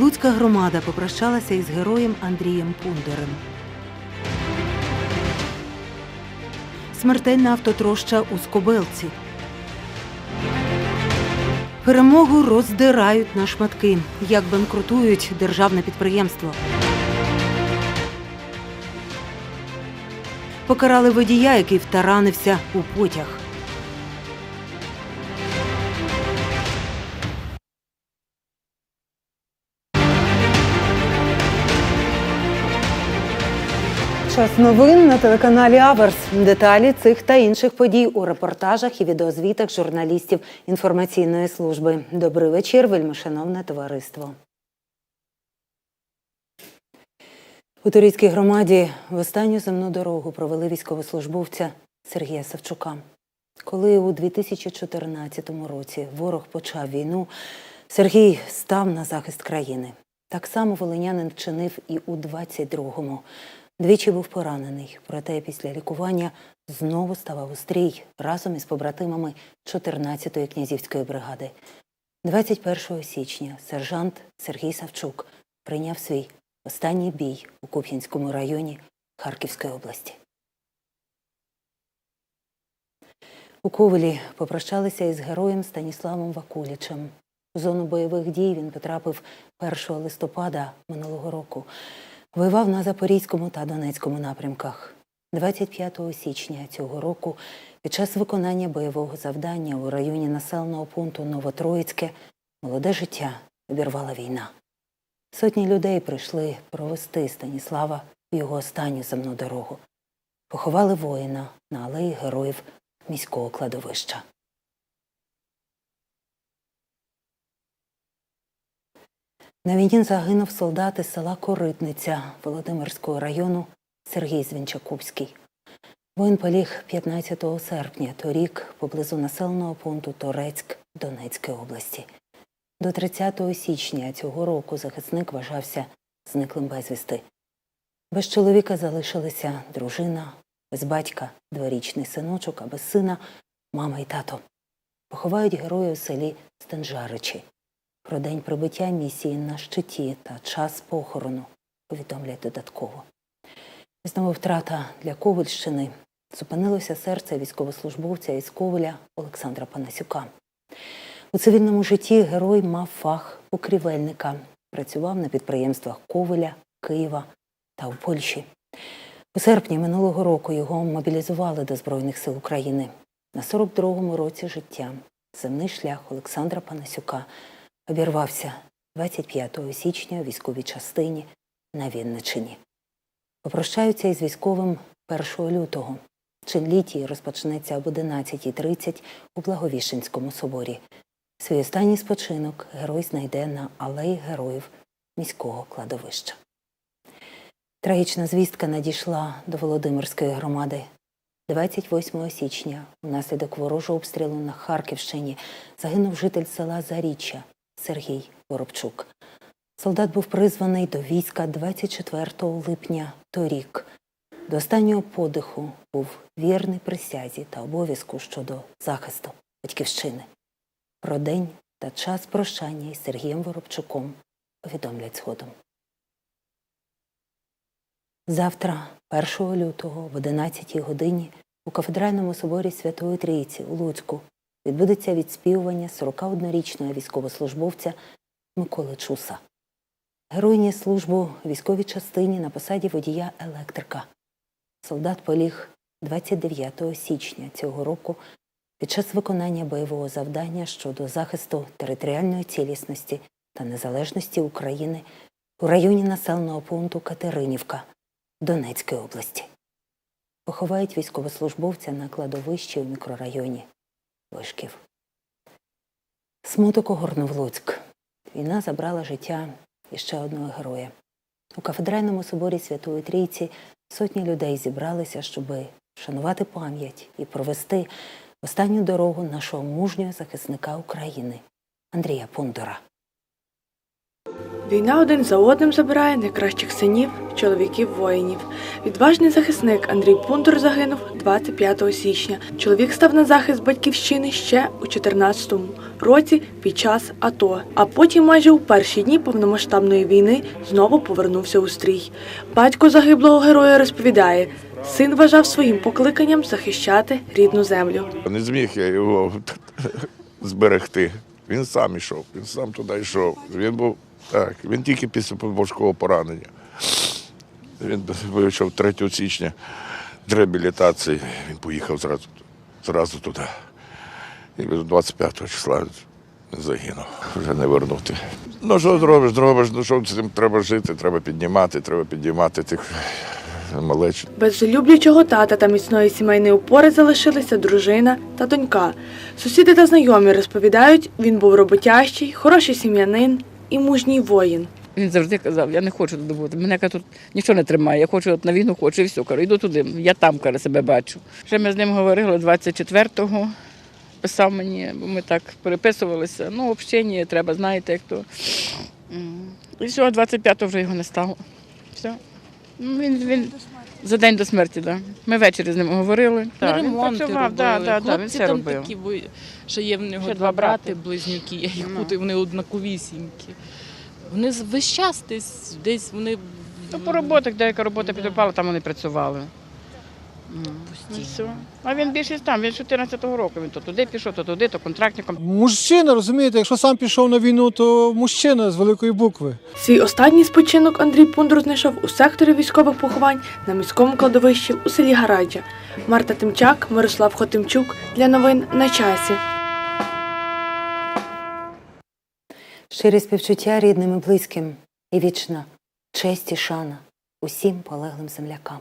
Луцька громада попрощалася із героєм Андрієм Пундерем. Смертельна автотроща у Скобелці. Перемогу роздирають на шматки, як банкрутують державне підприємство. Покарали водія, який втаранився у потяг. Час новин на телеканалі Аверс. Деталі цих та інших подій у репортажах і відеозвітах журналістів інформаційної служби. Добрий вечір, вельмишановне товариство. У Турійській громаді в останню земну дорогу провели військовослужбовця Сергія Савчука. Коли у 2014 році ворог почав війну, Сергій став на захист країни. Так само волинянин вчинив і у 22-му. Двічі був поранений, проте після лікування знову ставав у стрій разом із побратимами 14-ї князівської бригади. 21 січня сержант Сергій Савчук прийняв свій останній бій у Куп'янському районі Харківської області. У Ковелі попрощалися із героєм Станіславом Вакулічем. У зону бойових дій він потрапив 1 листопада минулого року. Воював на Запорізькому та Донецькому напрямках. 25 січня цього року під час виконання бойового завдання у районі населеного пункту Новотроїцьке молоде життя обірвала війна. Сотні людей прийшли провести Станіслава в його останню земну дорогу. Поховали воїна на алеї героїв міського кладовища. На війні загинув солдат із села Коритниця Володимирського району Сергій Звінчакубський. Воїн поліг 15 серпня торік поблизу населеного пункту Торецьк Донецької області. До 30 січня цього року захисник вважався зниклим безвісти. Без чоловіка залишилися дружина, без батька дворічний синочок, а без сина мама і тато. Поховають героя у селі Стенжаричі. Про день прибиття місії на щиті та час похорону повідомлять додатково. Знову втрата для Ковальщини зупинилося серце військовослужбовця із Ковеля Олександра Панасюка. У цивільному житті герой мав фах покрівельника, працював на підприємствах Ковеля, Києва та у Польщі. У серпні минулого року його мобілізували до Збройних сил України. На 42-му році життя земний шлях Олександра Панасюка обірвався 25 січня у військовій частині на Вінничині. Попрощаються із військовим 1 лютого. Чин літій розпочнеться об 11.30 у Благовіщенському соборі. Свій останній спочинок герой знайде на алеї героїв міського кладовища. Трагічна звістка надійшла до Володимирської громади. 28 січня внаслідок ворожого обстрілу на Харківщині загинув житель села Заріччя Сергій Воробчук. Солдат був призваний до війська 24 липня торік. До останнього подиху був вірний присязі та обов'язку щодо захисту батьківщини. Про день та час прощання із Сергієм Воробчуком повідомлять згодом. Завтра, 1 лютого, в 11 годині, у кафедральному соборі Святої Трійці у Луцьку відбудеться відспівування 41-річного військовослужбовця Миколи Чуса. Герой ніс службу в військовій частині на посаді водія електрика. Солдат поліг 29 січня цього року під час виконання бойового завдання щодо захисту територіальної цілісності та незалежності України у районі населеного пункту Катеринівка Донецької області. Поховають військовослужбовця на кладовищі у мікрорайоні Вишків. Смуток огорнув Луцьк. Війна забрала життя іще одного героя. У кафедральному соборі Святої Трійці сотні людей зібралися, щоб вшанувати пам'ять і провести останню дорогу нашого мужнього захисника України Андрія Пундора. Війна один за одним забирає найкращих синів, чоловіків воїнів. Відважний захисник Андрій Пундур загинув 25 січня. Чоловік став на захист батьківщини ще у 14-му році під час АТО. А потім, майже у перші дні повномасштабної війни, знову повернувся у стрій. Батько загиблого героя розповідає: син вважав своїм покликанням захищати рідну землю. Не зміг я його зберегти. Він сам йшов, він сам туди йшов. Він був так, він тільки після важкого поранення. Він вийшов 3 січня з реабілітації, він поїхав зразу, зразу туди. І 25 числа загинув. Вже не вернути. Ну що зробиш, зробиш, ну що з цим треба жити, треба піднімати, треба піднімати тих малеч. Без люблячого тата та міцної сімейної опори залишилися дружина та донька. Сусіди та знайомі розповідають, він був роботящий, хороший сім'янин і мужній воїн. Він завжди казав, я не хочу туди бути. Мене каже, тут нічого не тримає. Я хочу от на війну, хочу і все. Кажу, йду туди. Я там каже, себе бачу. Ще ми з ним говорили 24-го. Писав мені, бо ми так переписувалися. Ну, взагалі, треба, знаєте, як то. І все, 25-го вже його не стало. Все. Ну, він, він за день до смерті, так. Да. Ми ввечері з ним говорили. Ми Так, він ремонти працював, да, да, да, він Хлопці все там робив. такі, бо ще є в нього Ще два два брати, брати. близнюки, я їх Ну. путаю, вони однаковісінькі. Вони з- весь час десь, десь вони Ну, по роботах, деяка робота підпала, там вони працювали. Ну, все. А він більшість там, він з 14-го року. Він то туди пішов, то туди, то контрактником. Мужчина, розумієте, якщо сам пішов на війну, то мужчина з великої букви. Свій останній спочинок Андрій Пундур знайшов у секторі військових поховань на міському кладовищі у селі Гараджа. Марта Тимчак, Мирослав Хотимчук для новин на часі. Щирі співчуття рідним і близьким і вічна честь і шана усім полеглим землякам.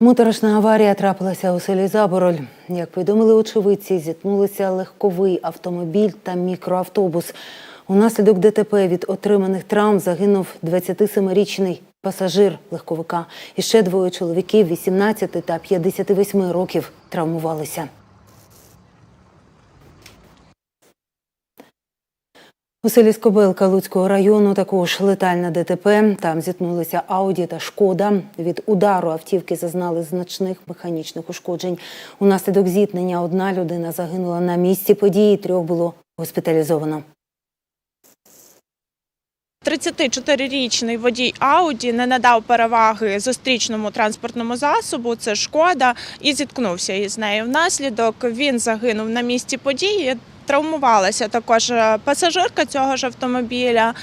Моторошна аварія трапилася у селі Забороль. Як повідомили очевидці, зіткнулися легковий автомобіль та мікроавтобус. Унаслідок ДТП від отриманих травм загинув 27-річний пасажир легковика. І ще двоє чоловіків 18 та 58 років травмувалися. У селі Скобелка Луцького району також летальна ДТП. Там зіткнулися Ауді та Шкода. Від удару автівки зазнали значних механічних ушкоджень. Унаслідок зіткнення одна людина загинула на місці події, трьох було госпіталізовано. 34-річний водій Ауді не надав переваги зустрічному транспортному засобу, це шкода, і зіткнувся із нею. Внаслідок він загинув на місці події. Травмувалася також е, пасажирка цього ж автомобіля.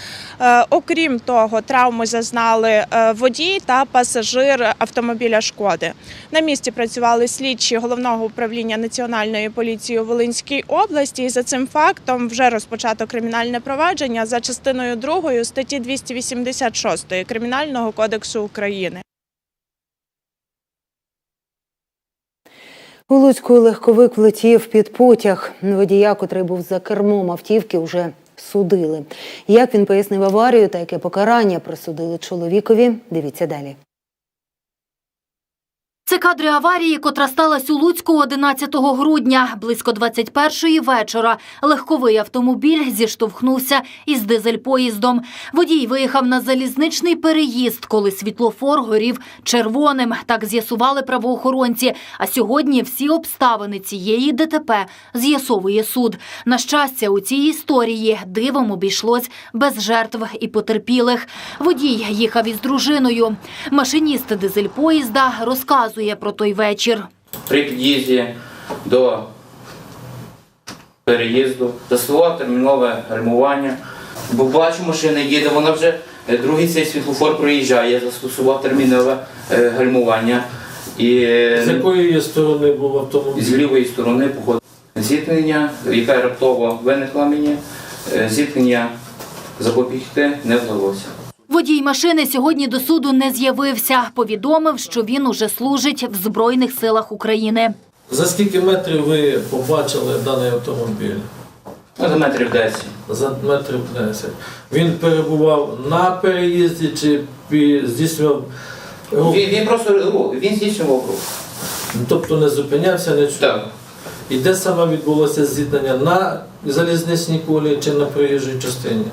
Е, Окрім того, травми зазнали е, водій та пасажир автомобіля Шкоди. На місці працювали слідчі головного управління Національної поліції у Волинській області. І за цим фактом вже розпочато кримінальне провадження за частиною 2 статті 286 Кримінального кодексу України. У Луцьку легковик влетів під потяг. Водія, котрий був за кермом автівки, вже судили. Як він пояснив аварію та яке покарання присудили чоловікові, дивіться далі. Це кадри аварії, котра сталася у Луцьку 11 грудня. Близько 21-ї вечора легковий автомобіль зіштовхнувся із дизель-поїздом. Водій виїхав на залізничний переїзд, коли світлофор горів червоним. Так з'ясували правоохоронці. А сьогодні всі обставини цієї ДТП з'ясовує суд. На щастя, у цій історії дивом обійшлось без жертв і потерпілих. Водій їхав із дружиною. Машиніст дизель-поїзда розказує про той вечір. при під'їзді до переїзду застосував термінове гальмування. Бо бачу, машина їде, вона вже е, другий цей світлофор проїжджає. Застосував термінове е, гальмування. І е, З якої сторони був з лівої сторони походу зіткнення, яке раптово виникло мені, зіткнення запобігти не вдалося. Водій машини сьогодні до суду не з'явився. Повідомив, що він уже служить в Збройних силах України. За скільки метрів ви побачили даний автомобіль? Ну, за метрів 10. За метрів 10. Він перебував на переїзді чи здійснював рух? Він, він просто рух, він здійснював рух. Тобто не зупинявся, не чув. Так. і де саме відбулося зіткнення на залізничній колії чи на проїжджій частині?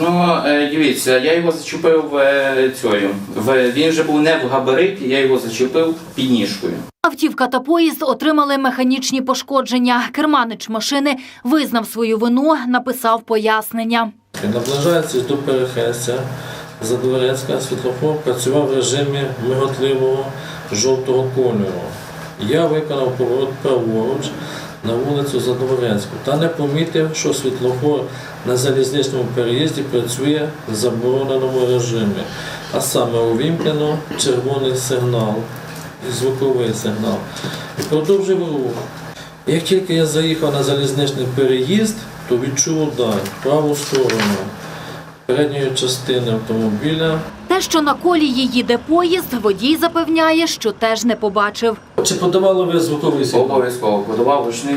Ну, е, дивіться, я його зачепив е, цією. В, він вже був не в габариті, я його зачепив підніжкою. Автівка та поїзд отримали механічні пошкодження. Керманич машини визнав свою вину, написав пояснення. Наближаючись до перехрестя Задворецька, світлофор працював в режимі миготливого жовтого кольору. Я виконав поворот праворуч на вулицю Задворецьку та не помітив, що світлофор на залізничному переїзді працює в забороненому режимі, а саме увімкнено червоний сигнал, звуковий сигнал. І продовжив рух. Як тільки я заїхав на залізничний переїзд, то відчув удар в праву сторону передньої частини автомобіля. Те, що на колії їде поїзд, водій запевняє, що теж не побачив. Чи подавали ви звуковий сигнал? Обов'язково подавав ручний.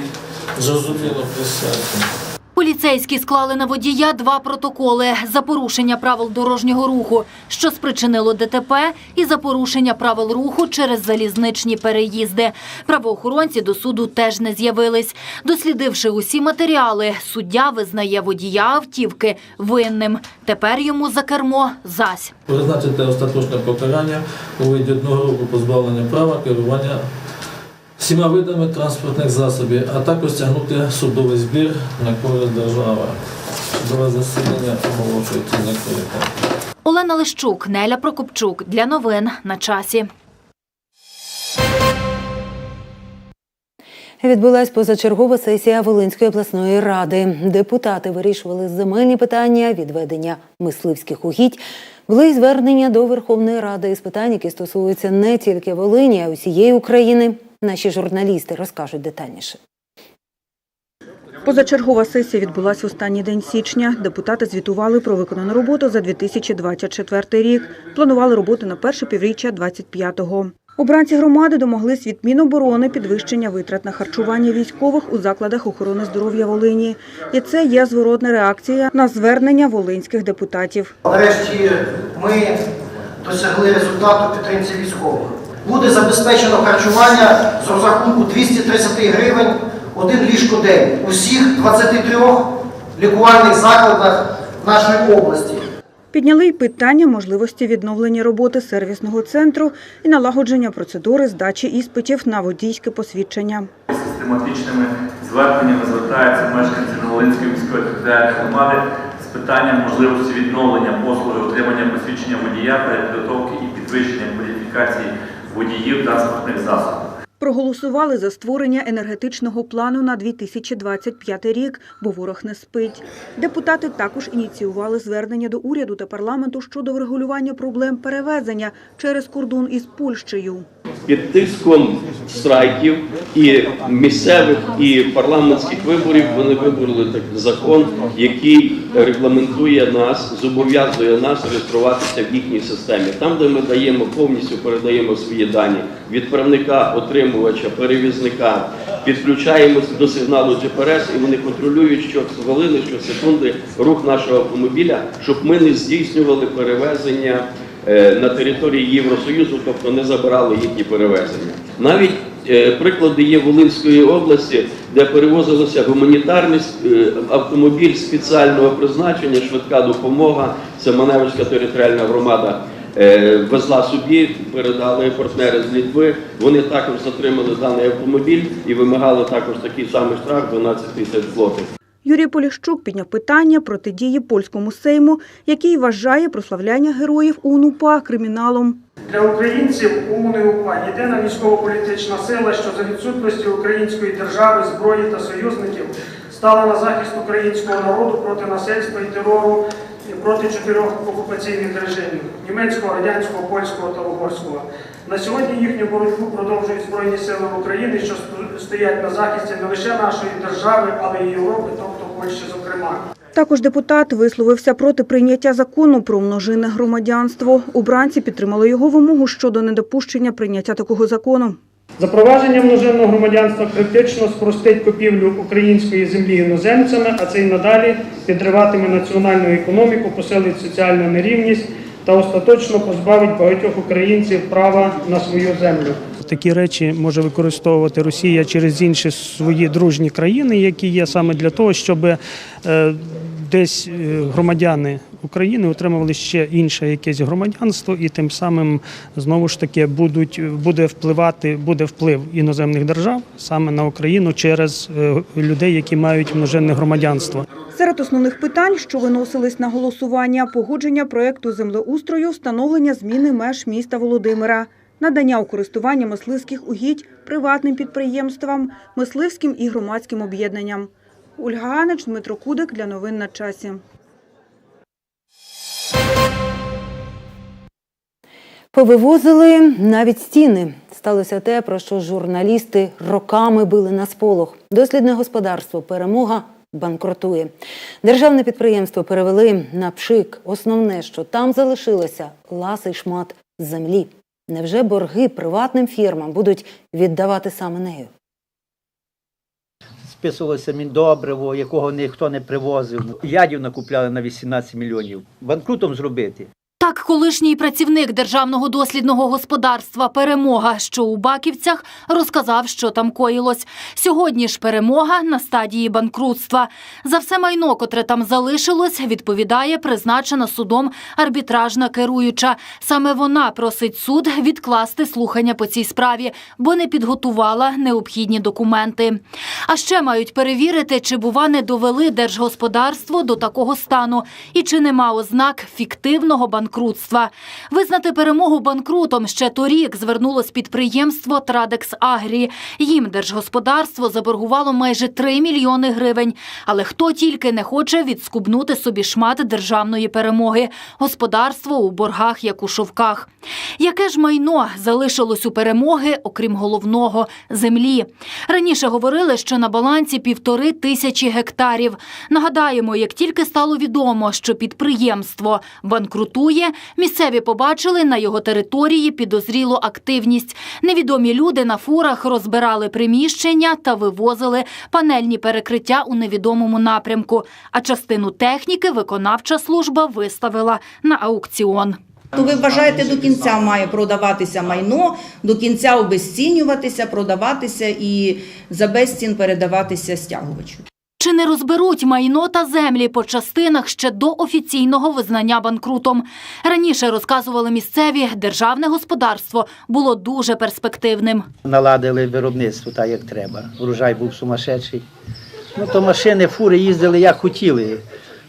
Зрозуміло, присядьте. Поліцейські склали на водія два протоколи за порушення правил дорожнього руху, що спричинило ДТП, і за порушення правил руху через залізничні переїзди. Правоохоронці до суду теж не з'явились. Дослідивши усі матеріали, суддя визнає водія автівки винним. Тепер йому за кермо зась. Призначити остаточне покарання у виді одного року позбавлення права керування всіма видами транспортних засобів, а також стягнути судовий збір на користь держави. Судове засідання оголошується закритим. Олена Лищук, Неля Прокопчук. Для новин на часі. Відбулась позачергова сесія Волинської обласної ради. Депутати вирішували земельні питання, відведення мисливських угідь. Були й звернення до Верховної Ради із питань, які стосуються не тільки Волині, а й усієї України. Наші журналісти розкажуть детальніше. Позачергова сесія відбулася в останній день січня. Депутати звітували про виконану роботу за 2024 рік. Планували роботу на перше півріччя 25-го. Обранці громади домоглись від Міноборони підвищення витрат на харчування військових у закладах охорони здоров'я Волині. І це є зворотна реакція на звернення волинських депутатів. Нарешті ми досягли результату підтримці військових. Буде забезпечено харчування з розрахунку 230 гривень один ліжко день у всіх 23 лікувальних закладах нашої області. Підняли й питання можливості відновлення роботи сервісного центру і налагодження процедури здачі іспитів на водійське посвідчення. Систематичними зверненнями звертаються мешканці Новолинської міської територіальної громади з питанням можливості відновлення послуги отримання посвідчення водія перепідготовки і підвищення кваліфікації водіїв транспортних засобів. Проголосували за створення енергетичного плану на 2025 рік, бо ворог не спить. Депутати також ініціювали звернення до уряду та парламенту щодо врегулювання проблем перевезення через кордон із Польщею. під тиском страйків і місцевих і парламентських виборів вони вибороли такий закон, який регламентує нас, зобов'язує нас реєструватися в їхній системі. Там, де ми даємо повністю передаємо свої дані відправника, отримувача, перевізника, підключаємося до сигналу GPRS, і вони контролюють що хвилини, що секунди рух нашого автомобіля, щоб ми не здійснювали перевезення е, на території Євросоюзу, тобто не забирали їхні перевезення. Навіть е, приклади є Волинської області, де перевозилося гуманітарний е, автомобіль спеціального призначення, швидка допомога. Це Маневська територіальна громада. е, Везла собі, передали партнери з Літви. Вони також затримали даний автомобіль і вимагали також такий самий штраф 12 тисяч злотих. Юрій Поліщук підняв питання протидії польському сейму, який вважає прославляння героїв УНУПА криміналом. Для українців ОУН і УПА єдина військово-політична сила, що за відсутності української держави, зброї та союзників стала на захист українського народу проти насильства і терору і проти чотирьох окупаційних режимів німецького, радянського, польського та угорського. На сьогодні їхню боротьбу продовжують Збройні сили України, що стоять на захисті не лише нашої держави, але й Європи, тобто Польщі, зокрема. Також депутат висловився проти прийняття закону про множинне громадянство. Обранці підтримали його вимогу щодо недопущення прийняття такого закону. Запровадження множинного громадянства критично спростить купівлю української землі іноземцями, а це й надалі підриватиме національну економіку, посилить соціальну нерівність та остаточно позбавить багатьох українців права на свою землю. Такі речі може використовувати Росія через інші свої дружні країни, які є саме для того, щоб е, десь е, громадяни України отримували ще інше якесь громадянство, і тим самим знову ж таки будуть буде впливати, буде вплив іноземних держав саме на Україну через е, людей, які мають множинне громадянство. Серед основних питань, що виносились на голосування, погодження проекту землеустрою, встановлення зміни меж міста Володимира, надання у користування мисливських угідь приватним підприємствам, мисливським і громадським об'єднанням. Ольга Ганич, Дмитро Кудик для новин на часі. Повивозили навіть стіни. Сталося те, про що журналісти роками били на сполох. Дослідне господарство Перемога банкрутує. Державне підприємство перевели на пшик. Основне, що там залишилося ласий шмат землі. Невже борги приватним фірмам будуть віддавати саме нею? Списувалося міндобриво, якого ніхто не привозив. Ядів накупляли на 18 мільйонів. Банкрутом зробити. Так, колишній працівник державного дослідного господарства Перемога, що у Баківцях, розказав, що там коїлось. Сьогодні ж перемога на стадії банкрутства. За все майно, котре там залишилось, відповідає призначена судом арбітражна керуюча. Саме вона просить суд відкласти слухання по цій справі, бо не підготувала необхідні документи. А ще мають перевірити, чи бува не довели держгосподарство до такого стану і чи нема ознак фіктивного банкрутства. Визнати перемогу банкрутом ще торік звернулось підприємство Традекс Агрі. Їм держгосподарство заборгувало майже 3 мільйони гривень. Але хто тільки не хоче відскубнути собі шмат державної перемоги. Господарство у боргах, як у шовках. Яке ж майно залишилось у перемоги, окрім головного землі? Раніше говорили, що на балансі півтори тисячі гектарів. Нагадаємо, як тільки стало відомо, що підприємство банкрутує, місцеві побачили на його території підозрілу активність. Невідомі люди на фурах розбирали приміщення та вивозили панельні перекриття у невідомому напрямку. А частину техніки виконавча служба виставила на аукціон. То ви вважаєте, до кінця має продаватися майно, до кінця обезцінюватися, продаватися і за безцін передаватися стягувачу. Чи не розберуть майно та землі по частинах ще до офіційного визнання банкрутом? Раніше розказували місцеві, державне господарство було дуже перспективним. Наладили виробництво так, як треба. Урожай був сумасшедший. Ну то машини, фури їздили як хотіли.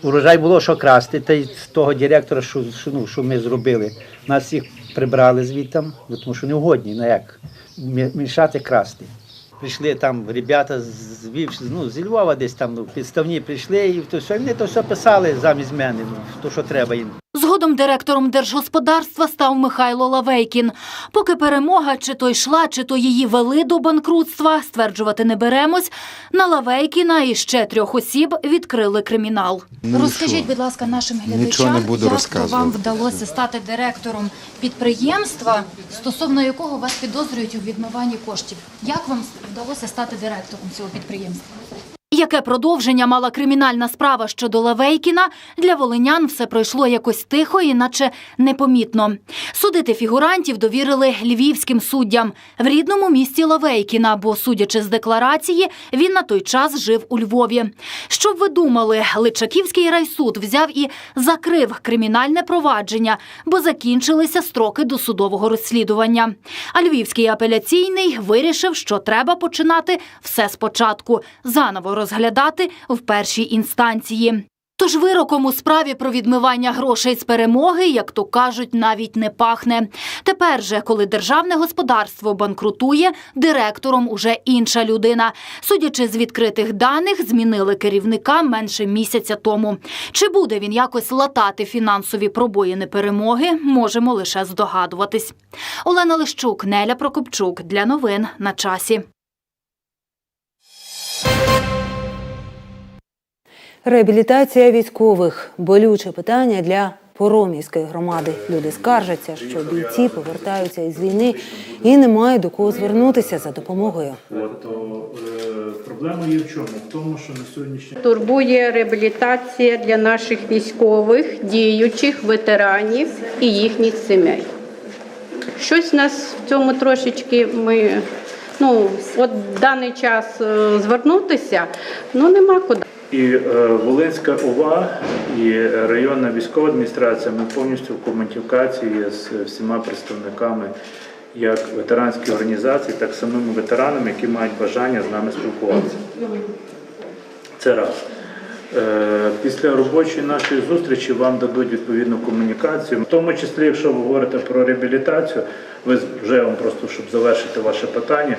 Урожай було що красти. Та й того директора, що, ну, що ми зробили, нас всіх прибрали звідти, тому що не угодні, ну як мішати красти. Прийшли там ребята з Львів- ну, зі Львова десь там ну, підставні прийшли і то все, вони то все писали замість мене, ну, то що треба їм. Згодом директором держгосподарства став Михайло Лавейкін. Поки перемога чи то йшла, чи то її вели до банкрутства, стверджувати не беремось. На Лавейкіна і ще трьох осіб відкрили кримінал. Ну, Розкажіть, що? будь ласка, нашим глядачам, не як вам вдалося стати директором підприємства, стосовно якого вас підозрюють у відмиванні коштів. Як вам вдалося стати директором цього підприємства? Яке продовження мала кримінальна справа щодо Лавейкіна, для волинян все пройшло якось тихо, іначе непомітно. Судити фігурантів довірили львівським суддям в рідному місті Лавейкіна, бо, судячи з декларації, він на той час жив у Львові. Щоб ви думали, Личаківський райсуд взяв і закрив кримінальне провадження, бо закінчилися строки досудового розслідування. А Львівський апеляційний вирішив, що треба починати все спочатку, заново розглядати в першій інстанції. Тож вироком у справі про відмивання грошей з перемоги, як то кажуть, навіть не пахне. Тепер же, коли державне господарство банкрутує, директором уже інша людина. Судячи з відкритих даних, змінили керівника менше місяця тому. Чи буде він якось латати фінансові пробоїни перемоги, можемо лише здогадуватись. Олена Лищук, Неля Прокопчук для новин на часі. Реабілітація військових болюче питання для Поромівської громади. Люди скаржаться, що бійці повертаються із війни і не мають до кого звернутися за допомогою. То е, проблема є в чому? В тому, що на сьогоднішній Турбує реабілітація для наших військових, діючих, ветеранів і їхніх сімей. Щось нас в цьому трошечки ми ну, от в даний час е, звернутися, ну нема куди. І е, Волинська ОВА і районна військова адміністрація ми повністю в комунікації з всіма представниками як ветеранських організацій, так і самими ветеранами, які мають бажання з нами спілкуватися. Це раз. Е, Після робочої нашої зустрічі вам дадуть відповідну комунікацію. В тому числі, якщо ви говорите про реабілітацію, ви вже вам просто, щоб завершити ваше питання,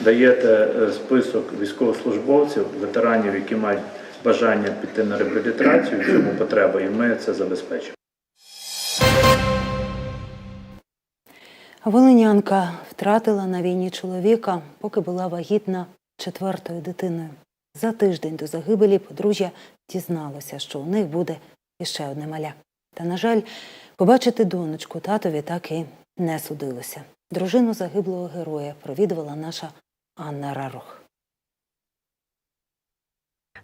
даєте е, список військовослужбовців, ветеранів, які мають бажання піти на реабілітацію, в потреба, і ми це забезпечимо. Волинянка втратила на війні чоловіка, поки була вагітна четвертою дитиною. За тиждень до загибелі подружжя дізналося, що у них буде іще одне маля. Та, на жаль, побачити донечку татові так і не судилося. Дружину загиблого героя провідувала наша Анна Рарох.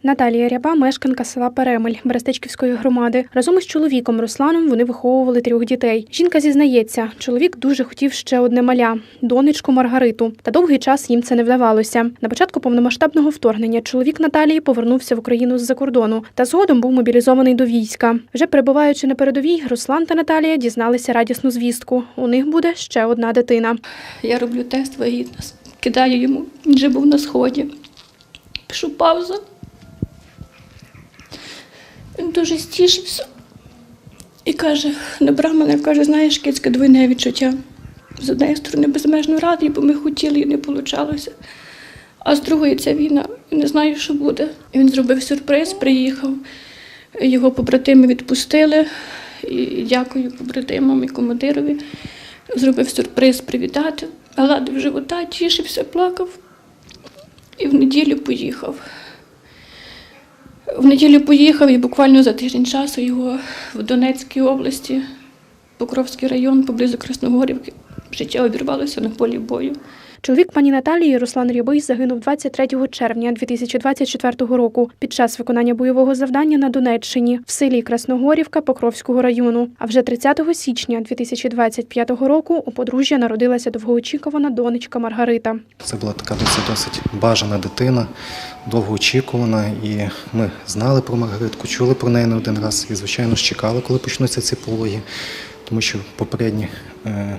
Наталія Ряба, мешканка села Перемель Берестечківської громади. Разом із чоловіком Русланом вони виховували трьох дітей. Жінка зізнається, чоловік дуже хотів ще одне маля донечку Маргариту. Та довгий час їм це не вдавалося. На початку повномасштабного вторгнення чоловік Наталії повернувся в Україну з-за кордону та згодом був мобілізований до війська. Вже перебуваючи на передовій, Руслан та Наталія дізналися радісну звістку. У них буде ще одна дитина. Я роблю тест вагітність, кидаю йому, він вже був на сході. Пишу паузу. Він дуже стішився і каже, набрав мене, каже, знаєш, кицьке двойне відчуття. З однієї сторони безмежно радий, бо ми хотіли і не вийшло. А з другої ця війна, і не знаю, що буде. І він зробив сюрприз, приїхав. Його побратими відпустили. І дякую побратимам і командирові. Зробив сюрприз привітати. Гладив живота, тішився, плакав. І в неділю поїхав. В неділю поїхав і буквально за тиждень часу його в Донецькій області, Покровський район, поблизу Красногорівки, життя обірвалося на полі бою. Чоловік пані Наталії Руслан Рябий загинув 23 червня 2024 року під час виконання бойового завдання на Донеччині в селі Красногорівка Покровського району. А вже 30 січня 2025 року у подружжя народилася довгоочікувана донечка Маргарита. Це була така досить досить бажана дитина, довго очікувана. І ми знали про Маргаритку, чули про неї не один раз і, звичайно, ж чекали, коли почнуться ці пологи. Тому що попередні е,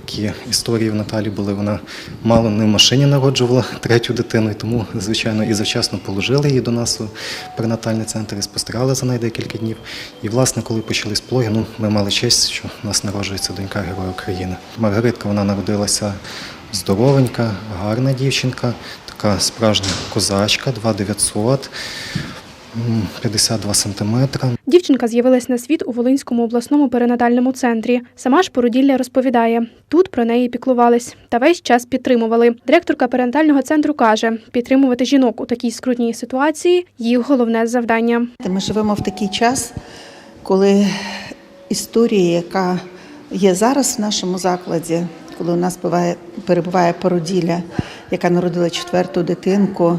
такі історії в Наталі були. Вона мало не в машині народжувала третю дитину, і тому, звичайно, і завчасно положили її до нас у перинатальний центр і спостерігали за нею декілька днів. І, власне, коли почались пологи, ну, ми мали честь, що в нас народжується донька Героя України. Маргаритка вона народилася здоровенька, гарна дівчинка, така справжня козачка, 2900. М, 52 сантиметра. Дівчинка з'явилась на світ у Волинському обласному перинатальному центрі. Сама ж породілля розповідає, тут про неї піклувались та весь час підтримували. Директорка перинатального центру каже, підтримувати жінок у такій скрутній ситуації їх головне завдання. Ми живемо в такий час, коли історія, яка є зараз в нашому закладі, коли у нас буває, перебуває породілля, яка народила четверту дитинку,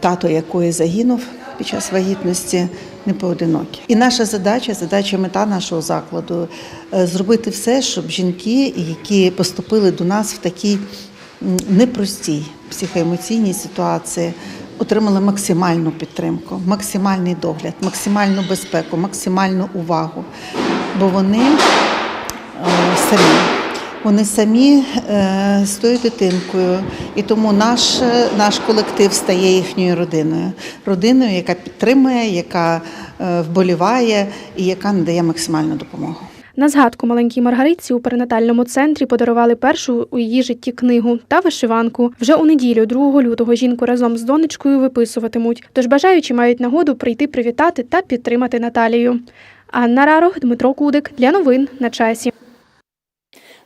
тато якої загинув під час вагітності, не поодинокі. І наша задача, задача мета нашого закладу е, зробити все, щоб жінки, які поступили до нас в такій непростій психоемоційній ситуації, отримали максимальну підтримку, максимальний догляд, максимальну безпеку, максимальну увагу. Бо вони е, самі. Вони самі е, з тою дитинкою, і тому наш, е, наш колектив стає їхньою родиною, родиною, яка підтримує, яка е, вболіває і яка надає максимальну допомогу. На згадку маленькій Маргаритці у перинатальному центрі подарували першу у її житті книгу та вишиванку. Вже у неділю, 2 лютого, жінку разом з донечкою виписуватимуть. Тож бажаючі мають нагоду прийти привітати та підтримати Наталію. Анна Рарох, Дмитро Кудик для новин на часі.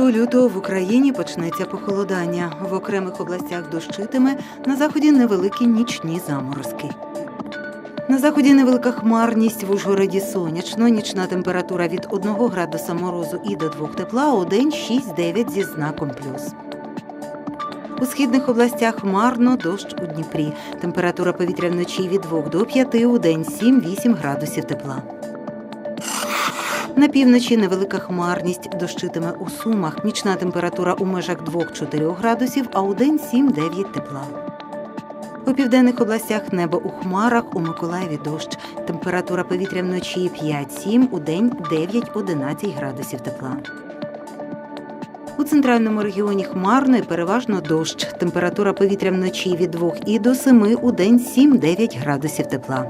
1 лютого в Україні почнеться похолодання. В окремих областях дощитиме, на заході невеликі нічні заморозки. На заході невелика хмарність в Ужгороді сонячно, нічна температура від 1 градуса морозу і до 2 тепла, у день 6-9 зі знаком плюс. У східних областях хмарно, дощ у Дніпрі. Температура повітря вночі від 2 до 5, у день 7-8 градусів тепла. На півночі невелика хмарність дощитиме у Сумах. Нічна температура у межах 2-4 градусів, а у день 7-9 тепла. У південних областях небо у хмарах, у Миколаєві дощ. Температура повітря вночі 5-7, у день 9-11 градусів тепла. У центральному регіоні хмарно і переважно дощ. Температура повітря вночі від 2 і до 7, у день 7-9 градусів тепла.